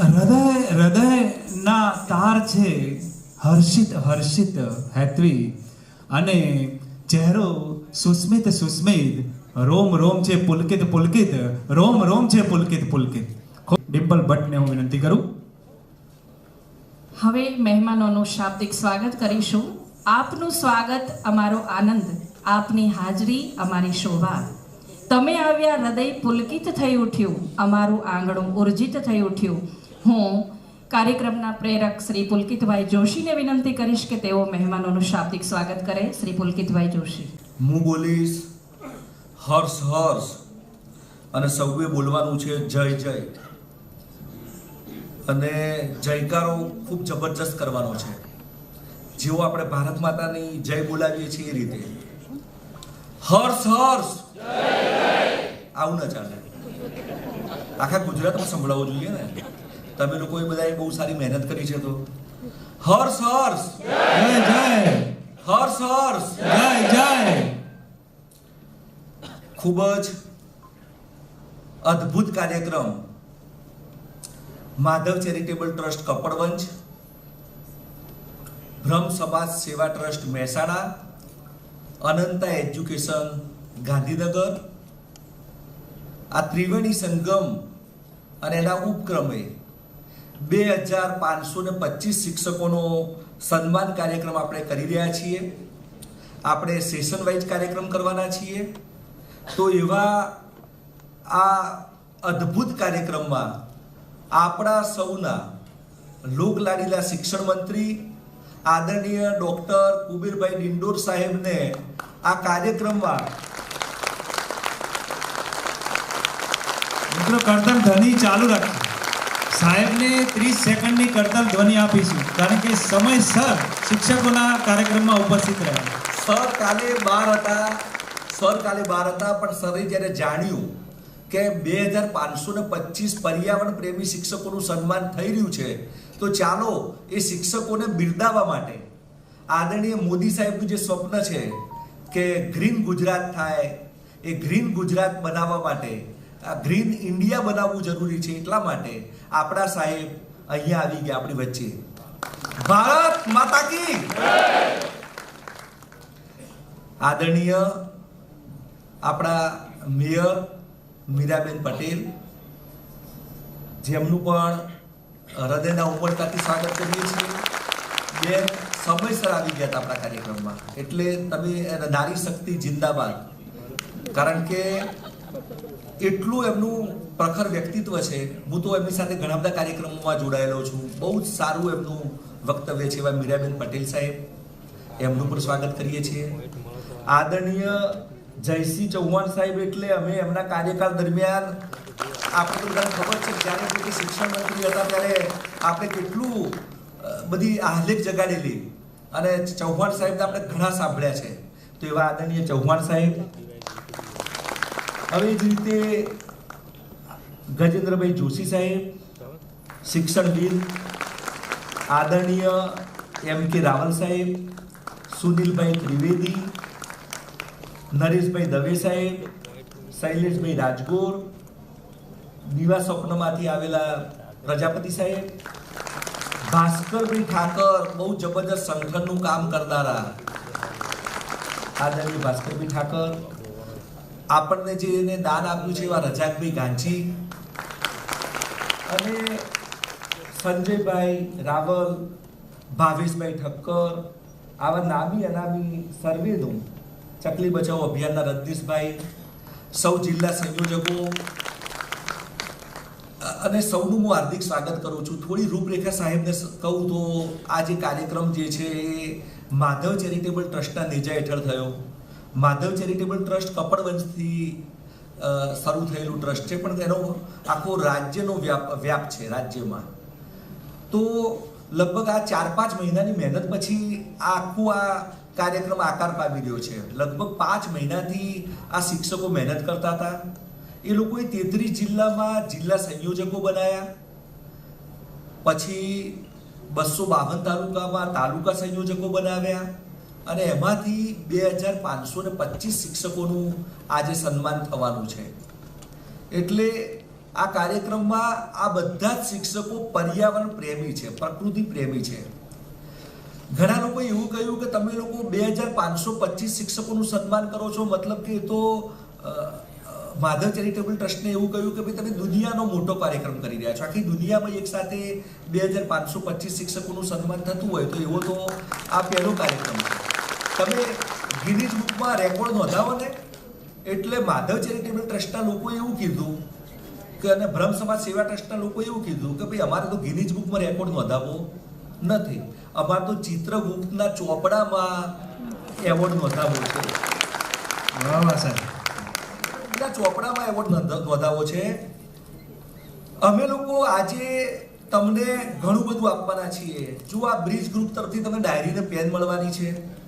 હૃદય, હૃદયના તાર છે, હર્ષિત હર્ષિત, હેત્વી. અને ચહેરો સુસ્મિત સુસ્મિત. રોમ રોમ છે, પુલકિત પુલકિત. રોમ રોમ છે, પુલકિત પુલકિત. ડિમ્પલ ભટ્ટને હું વિનંતી કરું. હવે મહેમાનોનું શાબ્દિક સ્વાગત કરીશું. આપનું સ્વાગત, અમારો આનંદ. આપની હાજરી, અમારી શોભા. તમે આવ્યા હૃદય પુલકિત થઈ ઉઠ્યું. અમારું આંગણું ઉર્જિત થઈ ઉઠ્યું. હું કાર્યક્રમના પ્રેરક શ્રી પુલકિતભાઈ જોશીને વિનંતી કરીશ કે તેઓ મહેમાનોનું શાબ્દિક સ્વાગત કરે. શ્રી પુલકિતભાઈ જોશી. હું બોલીશ હર્ષ હર્ષ અને સૌએ બોલવાનું છે જય જય. અને જયકારો ખૂબ જબરજસ્ત કરવાનો છે. જેવો આપણે ભારત માતાની જય બોલાવીએ છીએ એ રીતે. હર્ષ હર્ષ. આવું ન ચાલે. આખા ગુજરાતમાં સંભળાવવું જોઈએ ને. તમે લોકોએ બધાએ બહુ સારી મહેનત કરી છે તો. હર્ષ હર્ષ. જય જય. હર્ષ હર્ષ. જય જય. ખૂબ જ અદ્ભુત કાર્યક્રમ. Madhav charitable trust Kapadvanj Brahm Samaj Seva trust Mehsana Ananta education Gandhinagar આ ત્રિવેણી સંગમ અને એના ઉપક્રમે બે હજાર પાંચસો ને પચીસ શિક્ષકોનો સન્માન કાર્યક્રમ આપણે કરી રહ્યા છીએ. આપણે સેશન વાઇઝ કાર્યક્રમ કરવાના છીએ. તો એવા આ અદ્ભુત કાર્યક્રમમાં આપણા સૌના લોકલાડીલા શિક્ષણ મંત્રી, આદરણીય ડોક્ટર કુબીરભાઈ ડિંડોર સાહેબને આ કાર્યક્રમમાં મિત્રો, કરતન ધની ચાલુ રાખજો. સાહેબને ત્રીસ સેકન્ડની કરતલ ધ્વનિ આપીશું, કારણ કે સમયસર શિક્ષકોના કાર્યક્રમમાં ઉપસ્થિત રહ્યા. સર કાલે બાર હતા, સર કાલે બાર હતા, પણ સરે જ્યારે જાણ્યું કે બે હજાર પાંચસો ને પચીસ પર્યાવરણ પ્રેમી શિક્ષકોનું સન્માન થઈ રહ્યું છે, તો ચાલો એ શિક્ષકોને બિરદાવવા માટે આદરણીય મોદી સાહેબનું જે સ્વપ્ન છે કે ગ્રીન ગુજરાત થાય, એ ગ્રીન ગુજરાત બનાવવા માટે આ ગ્રીન ઇન્ડિયા બનાવવું જરૂરી છે એટલા માટે આપણા સાહેબ અહીંયા આવી ગયા આપણી વચ્ચે. ભારત માતા કી! આદરણીય આપણા મેયર મીરાબેન પટેલ, જેમનું પણ હૃદયના ઉપરતાથી સ્વાગત કરીએ છીએ. બેન સમયસર આવી ગયા હતા આપણા કાર્યક્રમમાં. એટલે તમે નારી શક્તિ જિંદાબાદ. કારણ કે એટલું એમનું પ્રખર વ્યક્તિત્વ છે. હું તો એમની સાથે ઘણા બધા કાર્યક્રમોમાં જોડાયેલો છું. બહુ જ સારું એમનું વક્તવ્ય છે એવા મીરાબેન પટેલ સાહેબ. એમનું પણ સ્વાગત કરીએ છીએ. આદરણીય જયસિંહ ચૌહાણ સાહેબ એટલે અમે એમના કાર્યકાળ દરમિયાન આપણે બધાને ખબર છે જ્યારે પોતે શિક્ષણ મંત્રી હતા ત્યારે આપણે કેટલું બધી આહલેખ જગાડેલી. અને ચૌહાણ સાહેબને આપણે ઘણા સાંભળ્યા છે. તો એવા આદરણીય ચૌહાણ સાહેબ હવે જ રીતે ગજેન્દ્રભાઈ જોશી સાહેબ શિક્ષણવિદ આદરણીય એમ કે રાવલ સાહેબ, સુનિલભાઈ ત્રિવેદી, નરેશભાઈ દવે સાહેબ, શૈલેષભાઈ રાજગોર, દીવા સ્વપ્નમાંથી આવેલા પ્રજાપતિ સાહેબ, ભાસ્કરભાઈ ઠાકર બહુ જબરજસ્ત સંગઠનનું કામ કરનારા આદરણીય ભાસ્કરભાઈ ઠાકર આપણને જે એને દાન આપ્યું છે એવા રજાકભાઈ ગાંધી. અને સંજયભાઈ રાવલ, ભાવેશભાઈ ઠક્કર, આવા નામી અનામી સર્વેનું ચકલી બચાવ અભિયાનના રજનીશભાઈ સૌ જિલ્લા સંયોજકો. અને સૌનું હું હાર્દિક સ્વાગત કરું છું. થોડી રૂપરેખા સાહેબને કહું તો આ જે કાર્યક્રમ જે છે એ માધવ ચેરિટેબલ ટ્રસ્ટના નેજા હેઠળ થયો. માધવ ચેરિટેબલ ટ્રસ્ટ કપડવંશથી શરૂ થયેલું ટ્રસ્ટ છે, પણ તેનો આખો રાજ્યનો વ્યાપ વ્યાપ છે, રાજ્યમાં. તો લગભગ આ ચાર પાંચ મહિનાની મહેનત પછી આ આખું આ કાર્યક્રમ આકાર પામી રહ્યો છે. લગભગ પાંચ મહિનાથી આ શિક્ષકો મહેનત કરતા હતા. એ લોકોએ તેત્રીસ જિલ્લામાં જિલ્લા સંયોજકો બનાયા. પછી બસો બાવન તાલુકામાં તાલુકા સંયોજકો બનાવ્યા. અને એમાંથી બે હજાર પાંચસો ને પચીસ શિક્ષકોનું આજે સન્માન થવાનું છે. એટલે આ કાર્યક્રમમાં આ બધા જ શિક્ષકો પર્યાવરણ પ્રેમી છે, પ્રકૃતિ પ્રેમી છે. ઘણા લોકોએ એવું કહ્યું કે તમે લોકો બે હજાર પાંચસો પચીસ શિક્ષકોનું સન્માન કરો છો, મતલબ કે તો માધવ ચેરિટેબલ ટ્રસ્ટને એવું કહ્યું કે ભાઈ તમે દુનિયાનો મોટો કાર્યક્રમ કરી રહ્યા છો. આખી દુનિયામાં એક સાથે બે હજાર પાંચસો પચીસ શિક્ષકોનું સન્માન થતું હોય તો એવો તો આ પહેલો કાર્યક્રમ છે. તમે ગિરીજ બુકમાં રેકોર્ડ નોંધાવો ને એટલે માધવ ચેરિટેબલ ટ્રસ્ટના લોકોએ એવું કીધું કે અને બ્રહ્મ સમાજ સેવા ટ્રસ્ટના લોકોએ એવું કીધું કે ભાઈ અમારે તો ગિરીજ બુકમાં રેકોર્ડ નોંધાવો નથી. અમારે તો ચિત્રગુપ્તના ચોપડામાં એવોર્ડ નોંધાવવો છે. ચોપડામાં એવોર્ડ નોંધ- નોંધાવો છે. અમે લોકો આજે તમને ઘણું બધું આપવાના છીએ. જો આ બ્રિજ ગ્રુપ તરફથી તમને ડાયરી ને પેન મળવાની છે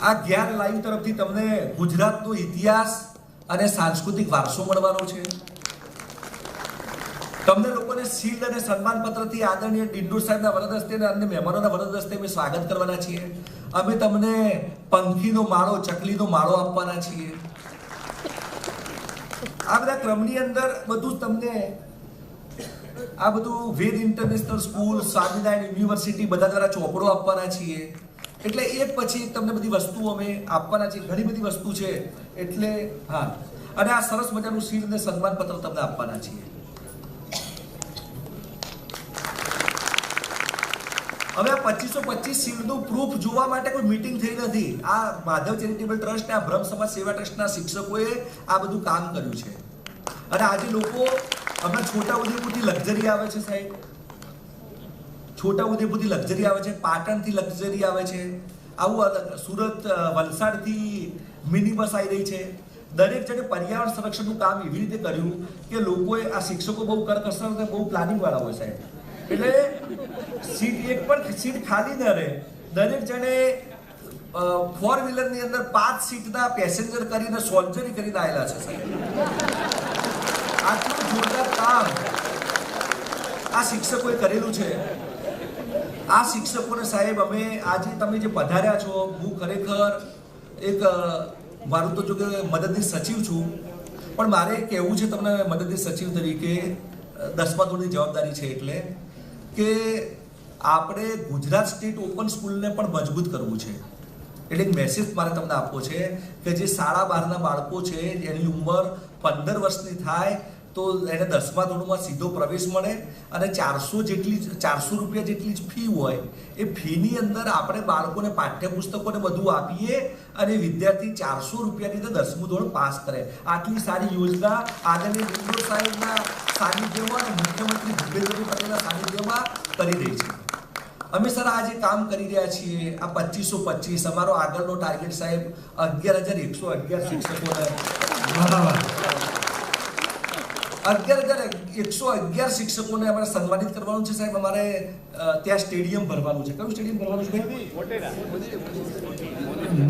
આ જ્ઞાન લાઈવ તરફથી તમને ગુજરાતનો ઇતિહાસ અને સાંસ્કૃતિક વારસો મળવાનો છે. તમને લોકોને શિલ્ડ અને સન્માનપત્રથી આદરણીય ડિંડુર સાહેબના વરદ હસ્તે અને અન્ય મહેમાનોના વરદ હસ્તે અમે સ્વાગત કરવાના છીએ. અમે તમને પંખીનો માળો, ચકલીનો માળો આપવાના છીએ. આ બધા ક્રમની અંદર બધું જ તમને આ બધું Ved international school Swaminarayan university બધા દ્વારા ચોપડો આપવાના છીએ. એટલે એક પછી તમને બધી વસ્તુઓ અમે આપવાના છીએ. ઘણી બધી વસ્તુ છે. એટલે, હા. અને આ સરસ મજાનું શીલ અને સન્માન પત્ર તમને આપવાના છીએ. હવે આ પચીસો પચીસ શિલ્ડનું પ્રૂફ જોવા માટે કોઈ મીટિંગ થઈ નથી. આ માધવ ચેરિટેબલ ટ્રસ્ટ આ બ્રહ્મ સમાજ સેવા ટ્રસ્ટના શિક્ષકોએ આ બધું કામ કર્યું છે. અને આજે લોકો હમણાં છોટા ઉદેપુરથી લક્ઝરી આવે છે સાહેબ. છોટા ઉદેપુરથી લક્ઝરી આવે છે, પાટણથી લક્ઝરી આવે છે. આવું સુરત વલસાડથી મિની બસ આવી રહી છે. દરેક જણે પર્યાવરણ સંરક્ષણનું કામ એવી રીતે કર્યું કે લોકોએ આ શિક્ષકો બહુ કરકસર બહુ પ્લાનિંગ વાળા હોય સાહેબ. એટલે સીટ એક પણ સીટ ખાલી ન રહે. દરેક જણે ફોર વ્હીલરની અંદર પાંચ સીટના પેસેન્જર કરીને સોલ્જરી કરીને આવેલા છે સાહેબ. આટલું જોરદાર કામ આ શિક્ષકોએ કરેલું છે. આ શિક્ષકોને સાહેબ અમે આજે તમે જે પધાર્યા છો, હું ખરેખર એક મારું તો જો કે મદદની સચિવ છું, પણ મારે કહેવું છે તમને મદદની સચિવ તરીકે દસમા ધોરણની જવાબદારી છે એટલે કે આપણે ગુજરાત સ્ટેટ ઓપન સ્કૂલને પણ મજબૂત કરવું છે. એટલે એક મેસેજ મારે તમને આપવો છે કે જે શાળા બહારના બાળકો છે, એની ઉંમર પંદર વર્ષની થાય તો એને દસમા ધોરણમાં સીધો પ્રવેશ મળે અને ચારસો જેટલી ચારસો રૂપિયા જેટલી જ ફી હોય, એ ફીની અંદર આપણે બાળકોને પાઠ્યપુસ્તકોને બધું આપીએ અને વિદ્યાર્થી ચારસો રૂપિયાની અંદર દસમું ધોરણ પાસ કરે. આટલી સારી યોજના આદરણીય વિંડો સાહેબના સાનિધ્યમાં અને મુખ્યમંત્રી ભૂપેન્દ્રભાઈ પટેલના સાનિધ્યમાં કરી રહી છે. અમે સર આજે કામ કરી રહ્યા છીએ, આ પચીસો પચીસ, અમારો આગળનો ટાર્ગેટ સાહેબ અગિયાર હજાર એકસો અગિયાર શિક્ષકોને. અગિયાર હજાર એકસો અગિયાર શિક્ષકોને અમારે સન્માનિત કરવાનું છે સાહેબ. અમારે ત્યાં સ્ટેડિયમ ભરવાનું છે. કયું સ્ટેડિયમ ભરવાનું છે ભાઈ?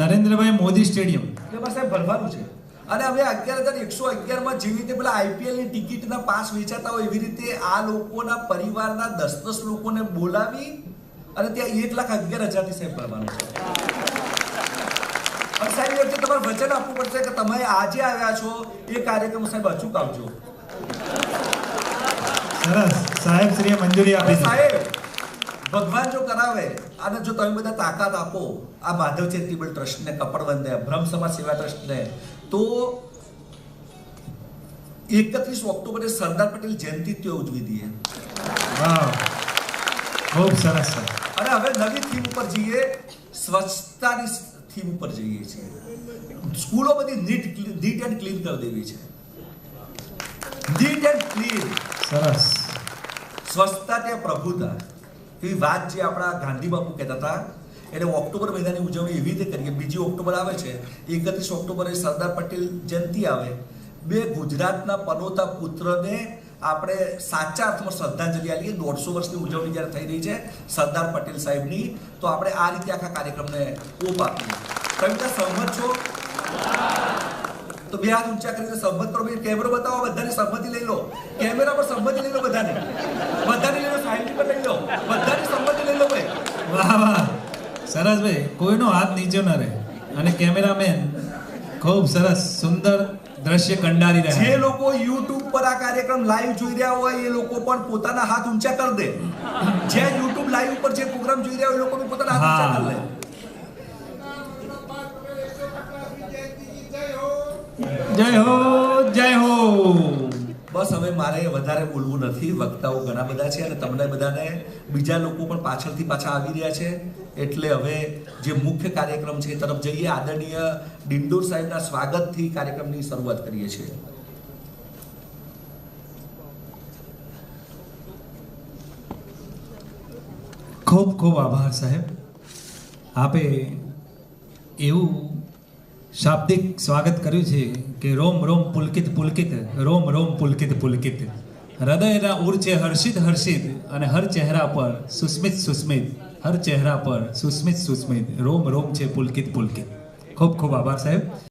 નરેન્દ્રભાઈ મોદી સ્ટેડિયમ. એમાં સાહેબ ભરવાનું છે. અને હવે અગિયાર હજાર એકસો અગિયારમાં જેવી રીતે પેલા આઈપીએલની ટિકિટના પાસ વેચાતા હોય એવી રીતે આ લોકોના પરિવારના દસ દસ લોકોને બોલાવી અને ત્યાં એક લાખ અગિયાર હજારથી સાહેબ ભરવાનું છે. સાહેબ એ વખતે તમારે વચન આપવું પડશે કે તમે આજે આવ્યા છો. એ કાર્યક્રમ સાહેબ અચૂક આવજો. સરસ. સાહેબ શ્રીએ મંજૂરી આપી સાહેબ ભગવાન જો કરાવે અને જો તમે બધા તાકાત આપો આ માધવ ચેરિટેબલ ટ્રસ્ટને કપડવંદને બ્રહ્મ સમાજ સેવા ટ્રસ્ટને તો એકત્રીસ ઓક્ટોબરે સરદાર પટેલ જયંતિ તે ઉજવી દઈએ. ખૂબ સરસ સર અને હવે નવી થીમ ઉપર જઈએ સ્વચ્છતાની થીમ ઉપર જઈએ છીએ. સ્કૂલો બધી નીટ નીટ એન્ડ ક્લીન કરી દેવી છે. નીટ એન્ડ ક્લીન સરસ. સ્વચ્છતા તે પ્રભુતા? એવી વાત જે આપણા ગાંધી બાપુ કહેતા હતા એટલે ઓક્ટોબર મહિનાની ઉજવણી એવી રીતે કરીએ, બીજી ઓક્ટોબર આવે છે, એકત્રીસ ઓક્ટોબરે સરદાર પટેલ જયંતિ આવે, બે ગુજરાતના પનોતા પુત્રને આપણે સાચા અર્થમાં શ્રદ્ધાંજલિ આપીએ, દોઢસો વર્ષની ઉજવણી જ્યારે થઈ રહી છે સરદાર પટેલ સાહેબની, તો આપણે આ રીતે આખા કાર્યક્રમને ઓપ આપીએ. તમે બધા સહમત છો? તો બે હાથ ઊંચા કરીને સંમત કરો કેમેરો બતાવો બધાને સંમતિ લઈ લો. કેમેરા પર સંમતિ લઈ લો બધાને. બધાને લઈ લો સાઈડ પર લઈ લો. બધાની સંમતિ લઈ લો ભાઈ. વાહ વાહ. સરસ ભાઈ. કોઈનો હાથ નીચે ન રહે. અને કેમેરામેન ખૂબ સરસ સુંદર દ્રશ્ય કંડારી જે લોકો યુટ્યુબ પર આ કાર્યક્રમ લાઈવ જોઈ રહ્યા હોય એ લોકો પણ પોતાના હાથ ઊંચા કરી દે. જે યુટ્યુબ લાઈવ ઉપર જે પ્રોગ્રામ જોઈ રહ્યા હોય એ લોકો પોતાના હાથ ઊંચા કરી લે જય હો જય હો. બસ હવે મારે વધારે બોલવું નથી. વક્તાઓ ઘણા બધા છે અને તમને બધાને બીજા લોકો પણ પાછળથી પાછા આવી રહ્યા છે. એટલે હવે જે મુખ્ય કાર્યક્રમ છે એ તરફ જઈએ. આદરણીય ડિંડોર સાહેબના સ્વાગતથી કાર્યક્રમની શરૂઆત કરીએ છીએ. ખૂબ ખૂબ આભાર સાહેબ. આપે એવું શાબ્દિક સ્વાગત કર્યું છે કે રોમ રોમ પુલકિત પુલકિત, રોમ રોમ પુલકિત પુલકિત. હૃદયના ઉર્ચે હર્ષિત હર્ષિત અને હર ચહેરા પર સુસ્મિત સુસ્મિત. હર ચહેરા પર સુસ્મિત સુસ્મિત. રોમ રોમ છે પુલકિત પુલકિત. ખૂબ ખૂબ આભાર સાહેબ.